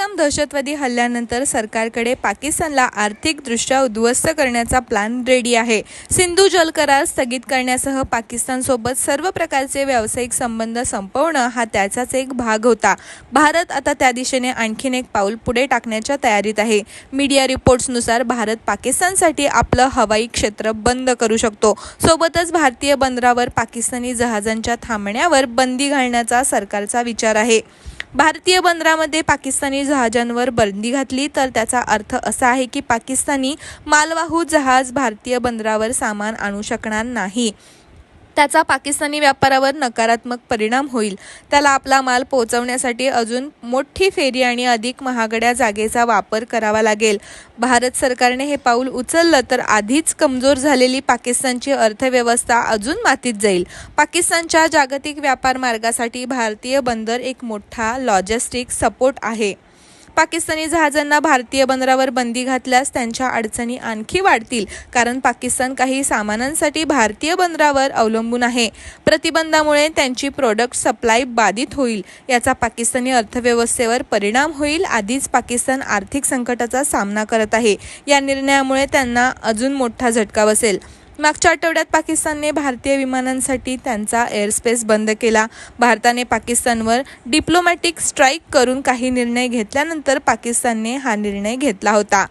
पहलगाम दहशतवादी हल्ल्यानंतर सरकारकडे पाकिस्तानला आर्थिकदृष्ट्या उद्ध्वस्त करण्याचा प्लॅन रेडी आहे. सिंधू जल करार स्थगित करण्यासह पाकिस्तानसोबत सर्व प्रकारचे व्यावसायिक संबंध संपवणं हा त्याचाच एक भाग होता. भारत आता त्या दिशेने आणखीन एक पाऊल पुढे टाकण्याच्या तयारीत आहे. मीडिया रिपोर्ट्सनुसार भारत पाकिस्तानसाठी आपलं हवाई क्षेत्र बंद करू शकतो. सोबतच भारतीय बंदरावर पाकिस्तानी जहाजांच्या थांबण्यावर बंदी घालण्याचा सरकारचा विचार आहे. भारतीय बंदरामध्ये पाकिस्तानी जहाजांवर बंदी घातली तर त्याचा अर्थ असा आहे की पाकिस्तानी मालवाहू जहाज भारतीय बंदरावर सामान आणू शकणार नाही. त्याचा पाकिस्तानी व्यापारावर नकारात्मक परिणाम होईल. त्याला आपला माल पोहोचवण्यासाठी अजून मोठी फेरी आणि अधिक महागड्या जागेचा वापर करावा लागेल. भारत सरकारने हे पाऊल उचललं तर आधीच कमजोर झालेली पाकिस्तानची अर्थव्यवस्था अजून मातीत जाईल. पाकिस्तानच्या जागतिक व्यापार मार्गासाठी भारतीय बंदर एक मोठा लॉजिस्टिक सपोर्ट आहे. पाकिस्तानी जहाजांना भारतीय बंदरावर बंदी घातल्यास त्यांच्या अडचणी आणखी वाढतील कारण पाकिस्तान काही सामानांसाठी भारतीय बंदरावर अवलंबून आहे. प्रतिबंधामुळे त्यांची प्रोडक्ट सप्लाय बाधित होईल याचा पाकिस्तानी अर्थव्यवस्थेवर परिणाम होईल आधीच पाकिस्तान आर्थिक संकटाचा सामना करत आहे. या निर्णयामुळे त्यांना अजून मोठा झटका बसेल. मागच्या आठवड्यात पाकिस्तानने भारतीय विमानांसाठी त्यांचा एअरस्पेस बंद केला. भारताने पाकिस्तानवर डिप्लोमॅटिक स्ट्राईक करून काही निर्णय घेतल्यानंतर पाकिस्तानने हा निर्णय घेतला होता.